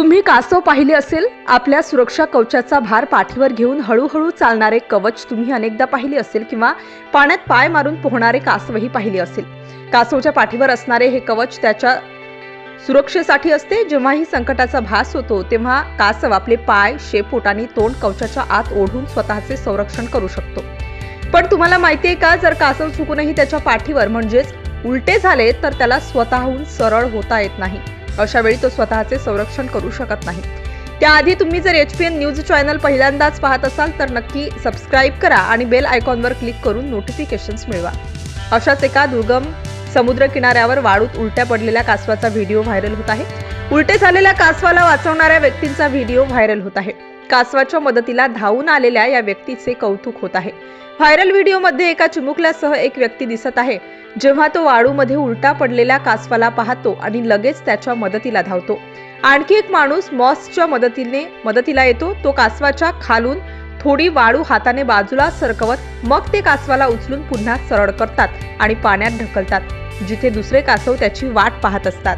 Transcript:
तुम्ही कासव पाहिले असेल आपल्या सुरक्षा कवचाचा भार पाठीवर घेऊन हळूहळू चालणारे कवच तुम्ही अनेकदा पाहिले असेल किंवा पाण्यात पाय मारून पोहणारे कासवही पाहिले असेल. कासवच्या पाठीवर असणारे हे कवच त्याच्या सुरक्षेसाठी असते. जेव्हाही संकटाचा भास होतो तेव्हा कासव आपले पाय शेपूट आणि तोंड कवचाच्या आत ओढून स्वतःचे संरक्षण करू शकतो. पण तुम्हाला माहितीये का जर कासव चुकूनही त्याच्या पाठीवर म्हणजेच उलटे झाले तर त्याला स्वतःहून सरळ होता येत नाही. अशा वेळी तो स्वतःचे संरक्षण करू शकत नाही. त्याआधी तुम्ही जर H P N news channel पहिल्यांदाच पाहत असाल तर नक्की सबस्क्राईब करा आणि बेल आयकॉनवर क्लिक करून नोटिफिकेशन्स मिळवा. अशाच एका दुर्गम समुद्र किनाऱ्यावर वाळूत उलट्या पडलेल्या कासवाचा व्हिडिओ व्हायरल होत आहे. उलटे झालेल्या कासवाला वाचवणाऱ्या व्यक्तींचा व्हिडिओ व्हायरल होत आहे. कासवाच्या मदतीला धावून आलेल्या या व्यक्तीचे कौतुक होत आहे. व्हायरल व्हिडिओमध्ये एका चिमुकल्यासह एक व्यक्ती दिसत आहे. जेव्हा तो वाळूमध्ये उलटा पडलेल्या कासवाला पाहतो आणि लगेच त्याच्या मदतीला धावतो. आणखी एक माणूस मॉसच्या मदतीने मदतीला येतो. तो कासवाच्या खालून थोडी वाळू हाताने बाजूला सरकवत मग ते कासवाला उचलून पुन्हा सरळ करतात आणि पाण्यात ढकलतात जिथे दुसरे कासव त्याची वाट पाहत असतात.